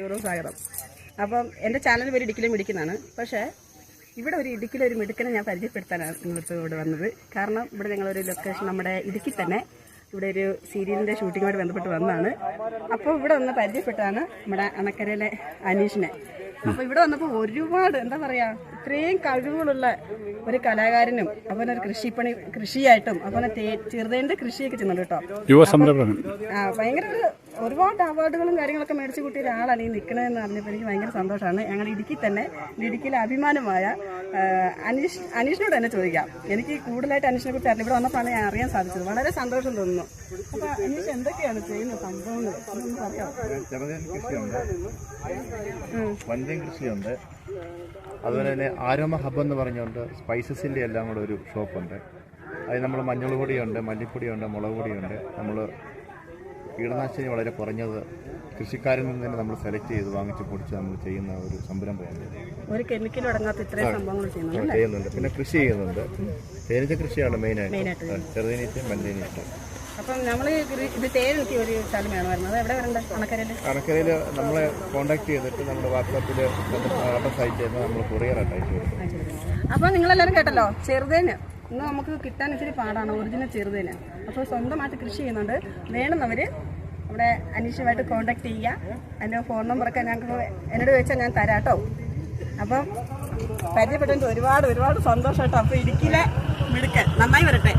ഇവരും സ്വാഗതം. അപ്പം എന്റെ ചാനൽ പേര് ഇടുക്കിലും മിടിക്കുന്നതാണ് പക്ഷേ ഇവിടെ ഒരു ഇടുക്കിയിലെ ഒരു മിടുക്കനെ ഞാൻ പരിചയപ്പെടുത്താനാണ് നിങ്ങൾക്ക് ഇവിടെ വന്നത്. കാരണം ഇവിടെ ഞങ്ങളൊരു ലൊക്കേഷൻ നമ്മുടെ ഇടുക്കി തന്നെ. ഇവിടെ ഒരു സീരിയലിന്റെ ഷൂട്ടിങ്ങുമായിട്ട് ബന്ധപ്പെട്ട് വന്നതാണ് അപ്പോൾ ഇവിടെ വന്ന് പരിചയപ്പെട്ടാണ് നമ്മുടെ അണക്കരയിലെ അനീഷിനെ. അപ്പോൾ ഇവിടെ വന്നപ്പോൾ ഒരുപാട് എന്താ പറയുക ഇത്രയും കഴിവുകളുള്ള ഒരു കലാകാരനും അതുപോലെ ഒരു കൃഷിപ്പണി കൃഷിയായിട്ടും അതുപോലെ തേ ചെറുതേന്റെ കൃഷിയൊക്കെ ചെന്നുണ്ട് കേട്ടോ. യുവ സംരംഭകൻ. ആ ഭയങ്കര ഒരു ഒരുപാട് അവാർഡുകളും കാര്യങ്ങളൊക്കെ മേടിച്ച് കൂട്ടിയ ഒരാളാണ് ഈ നിൽക്കണതെന്ന് പറഞ്ഞപ്പോൾ എനിക്ക് ഭയങ്കര സന്തോഷമാണ്. ഞങ്ങൾ ഇടുക്കി തന്നെ ഇടുക്കിയിലെ അഭിമാനമായ അനീഷ് അനീഷിനോട് തന്നെ ചോദിക്കാം. എനിക്ക് കൂടുതലായിട്ട് അനീഷിനെ കുറിച്ച് അറിഞ്ഞ ഇവിടെ വന്നപ്പോഴാണ് ഞാൻ അറിയാൻ സാധിച്ചത്. വളരെ സന്തോഷം തോന്നുന്നു. അപ്പൊ അനീഷ് എന്തൊക്കെയാണ് ചെയ്യുന്ന സംഭവങ്ങൾ കൃഷിയുണ്ട്. അതുപോലെ തന്നെ ആരോമ ഹബ് എന്ന് പറഞ്ഞുകൊണ്ട് സ്പൈസസിന്റെ എല്ലാം കൂടെ ഒരു ഷോപ്പുണ്ട്. അതിൽ നമ്മൾ മഞ്ഞൾ പൊടിയുണ്ട് മല്ലിപ്പൊടിയുണ്ട് മുളക് പൊടിയുണ്ട് നമ്മൾ കീടനാശിനി വളരെ കുറഞ്ഞത് കൃഷിക്കാരിൽ നിന്ന് തന്നെ നമ്മൾ സെലക്ട് ചെയ്ത് വാങ്ങിച്ച് പൊടിച്ച് നമ്മൾ ചെയ്യുന്ന ഒരു സംരംഭമാണ് ഒരു കെമിക്കൽ അടങ്ങാത്ത ഇത്രയും സംഭവങ്ങൾ ചെയ്യുന്നുണ്ട്. പിന്നെ കൃഷി ചെയ്യുന്നുണ്ട്. തേനീച്ച കൃഷിയാണ് മെയിനായിട്ട് ചെറുതേനീച്ച മല്ലേനീച്ച അപ്പം നമ്മൾ ഇത് ഒരു സ്ഥലം വേണമായിരുന്നു. അത് എവിടെ വരണ്ട? അണക്കരയിൽ കണക്കരയിൽ നമ്മളെ കോൺടാക്ട് ചെയ്തിട്ട് നമ്മുടെ വാട്സാപ്പിൽ അഡ്രസ് അയച്ചു നമ്മൾ കൊറിയർ അയച്ചു കൊടുക്കും. അപ്പോൾ നിങ്ങളെല്ലാവരും കേട്ടല്ലോ ചെറുതേന്. ഇന്ന് നമുക്ക് കിട്ടാൻ ഇച്ചിരി പാടാണ് ഒറിജിനൽ ചെറുതേന്. അപ്പോൾ സ്വന്തമായിട്ട് കൃഷി ചെയ്യുന്നുണ്ട്. വേണമെന്നവർ അവിടെ അനീഷുമായിട്ട് കോൺടാക്ട് ചെയ്യുക. എന്റെ ഫോൺ നമ്പറൊക്കെ ഞങ്ങൾക്ക് എന്നോട് ചോദിച്ചാൽ ഞാൻ തരാം കേട്ടോ. അപ്പം പരിചയപ്പെട്ടിട്ട് ഒരുപാട് ഒരുപാട് സന്തോഷം കേട്ടോ. അപ്പോൾ ഇടുക്കിയിലെ മിടുക്കൻ. നന്നായി വരട്ടെ.